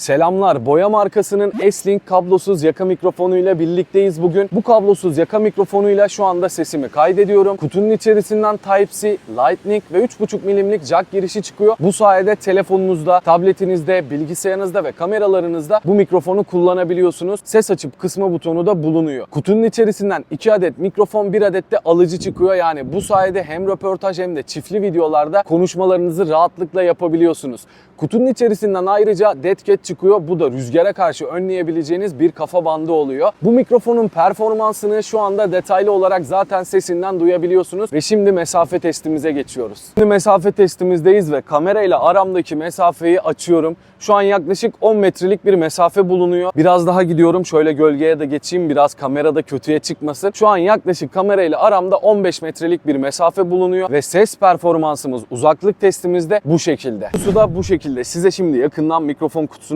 Selamlar. Boya markasının S-Link kablosuz yaka mikrofonuyla birlikteyiz bugün. Bu kablosuz yaka mikrofonuyla şu anda sesimi kaydediyorum. Kutunun içerisinden Type-C, Lightning ve 3.5 milimlik jack girişi çıkıyor. Bu sayede telefonunuzda, tabletinizde, bilgisayarınızda ve kameralarınızda bu mikrofonu kullanabiliyorsunuz. Ses açıp kısma butonu da bulunuyor. Kutunun içerisinden 2 adet mikrofon, 1 adet de alıcı çıkıyor. Yani bu sayede hem röportaj hem de çiftli videolarda konuşmalarınızı rahatlıkla yapabiliyorsunuz. Kutunun içerisinden ayrıca dead çıkıyor. Bu da rüzgara karşı önleyebileceğiniz bir kafa bandı oluyor. Bu mikrofonun performansını şu anda detaylı olarak zaten sesinden duyabiliyorsunuz. Ve şimdi mesafe testimize geçiyoruz. Şimdi mesafe testimizdeyiz ve kamerayla aramdaki mesafeyi açıyorum. Şu an yaklaşık 10 metrelik bir mesafe bulunuyor. Biraz daha gidiyorum. Şöyle gölgeye de geçeyim. Biraz kamerada kötüye çıkmasın. Şu an yaklaşık kamerayla aramda 15 metrelik bir mesafe bulunuyor ve ses performansımız uzaklık testimizde bu şekilde. Kutusu da bu şekilde. Size şimdi yakından mikrofon kutusunu